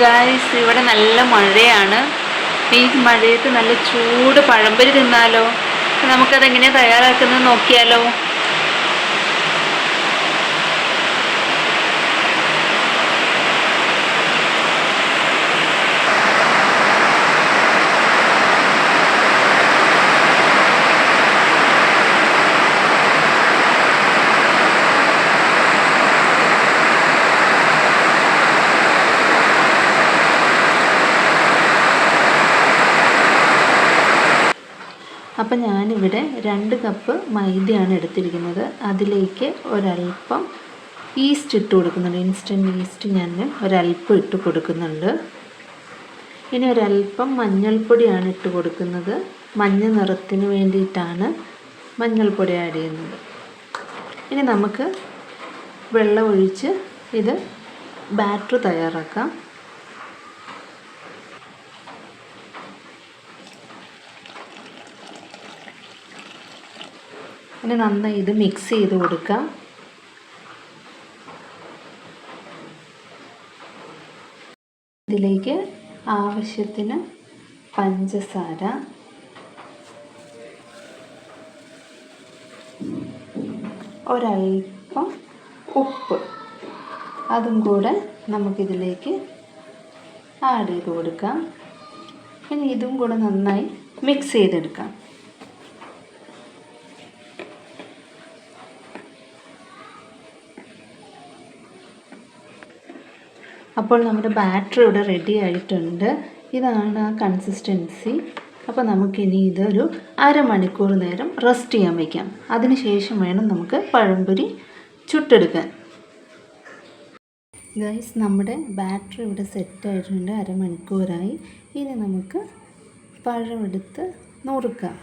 Guys ഇവിടെ നല്ല മഴയാണ്. ഈ മഴയത്ത് നല്ല ചൂട് പഴംപൊരി തിന്നാലോ? നമുക്കതെങ്ങനെയാണ് തയ്യാറാക്കുന്നത് നോക്കിയാലോ? അപ്പം ഞാനിവിടെ രണ്ട് കപ്പ് മൈദയാണ് എടുത്തിരിക്കുന്നത്. അതിലേക്ക് ഒരൽപ്പം ഈസ്റ്റ് ഇട്ട് കൊടുക്കുന്നുണ്ട്. ഇൻസ്റ്റന്റ് ഈസ്റ്റ് ഞാൻ ഒരൽപ്പം ഇട്ട് കൊടുക്കുന്നുണ്ട്. ഇനി ഒരൽപ്പം മഞ്ഞൾപ്പൊടിയാണ് ഇട്ട് കൊടുക്കുന്നത്. മഞ്ഞ നിറത്തിന് വേണ്ടിയിട്ടാണ് മഞ്ഞൾപ്പൊടി ആഡ് ചെയ്യുന്നത്. ഇനി നമുക്ക് വെള്ളം ഒഴിച്ച് ഇത് ബാറ്റർ തയ്യാറാക്കാം. ഇനി നന്നായി ഇത് മിക്സ് ചെയ്ത് കൊടുക്കാം. ഇതിലേക്ക് ആവശ്യത്തിന് പഞ്ചസാര. ഒരൽപ്പം ഉപ്പ്. അതും കൂടെ നമുക്കിതിലേക്ക് ആഡ് ചെയ്ത് കൊടുക്കാം. ഇനി ഇതും കൂടെ നന്നായി മിക്സ് ചെയ്തെടുക്കാം. അപ്പോൾ നമ്മുടെ ബാറ്റർ ഇവിടെ റെഡി ആയിട്ടുണ്ട്. ഇതാണ് ആ കൺസിസ്റ്റൻസി അപ്പോൾ നമുക്കിനി ഇതൊരു അരമണിക്കൂർ നേരം റെസ്റ്റ് ചെയ്യാൻ വയ്ക്കാം അതിനുശേഷം വേണം നമുക്ക് പഴംപൊരി ചുട്ടെടുക്കാൻ. ഗൈസ് നമ്മുടെ ബാറ്ററി ഇവിടെ സെറ്റ് സെറ്റായിട്ടുണ്ട് അരമണിക്കൂറായി. ഇനി നമുക്ക് പഴമെടുത്ത് നുറുക്കാം.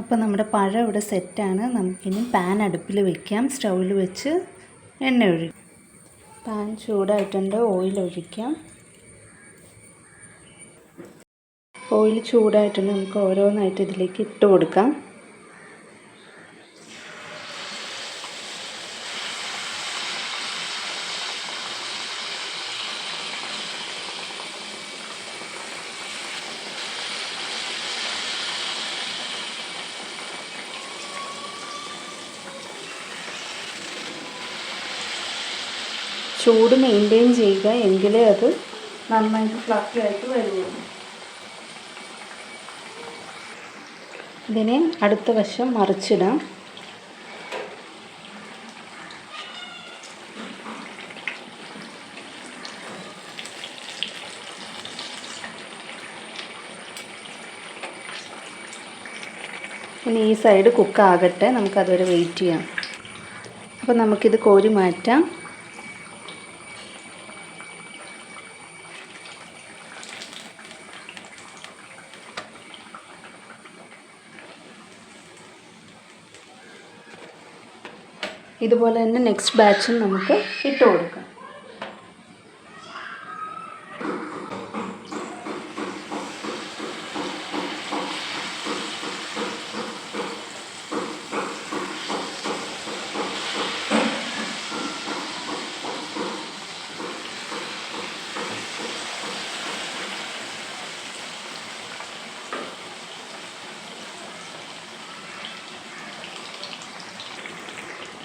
അപ്പോൾ നമ്മുടെ പഴം ഇവിടെ സെറ്റാണ് നമുക്കിനി പാൻ അടുപ്പിൽ വയ്ക്കാം സ്റ്റൗവിൽ വെച്ച് എണ്ണ ഒഴിക്കും. പാൻ ചൂടായിട്ടുണ്ട് ഓയിൽ ഒഴിക്കാം. ഓയിൽ ചൂടായിട്ടുണ്ട് നമുക്ക് ഓരോന്നായിട്ട് ഇതിലേക്ക് ഇട്ട് കൊടുക്കാം. ചൂട് മെയിന്റെയിൻ ചെയ്യുക എങ്കിലേ അത് നന്നായിട്ട് ഫ്ലഫി ആയിട്ട് വരുള്ളൂ. ഇതിനെ അടുത്ത വശം മറിച്ചിടാം. ഇനി ഈ സൈഡ് കുക്കാകട്ടെ നമുക്കതുവരെ വെയിറ്റ് ചെയ്യാം. അപ്പോൾ നമുക്കിത് കോരി മാറ്റാം. ഇതുപോലെ തന്നെ നെക്സ്റ്റ് ബാച്ചും നമുക്ക് ഇട്ട് കൊടുക്കാം.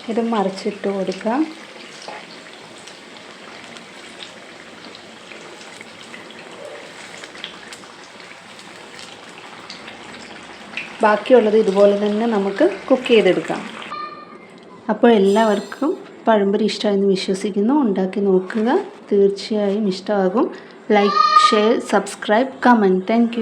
ഇത് മറിച്ചിട്ട് കൊടുക്കാം. ബാക്കിയുള്ളത് ഇതുപോലെ തന്നെ നമുക്ക് കുക്ക് ചെയ്തെടുക്കാം. അപ്പോൾ എല്ലാവർക്കും പഴംപൊരി ഇഷ്ടമായെന്ന് വിശ്വസിക്കുന്നു. ഉണ്ടാക്കി നോക്കുക. തീർച്ചയായും ഇഷ്ടമാകും. Like share subscribe comment thank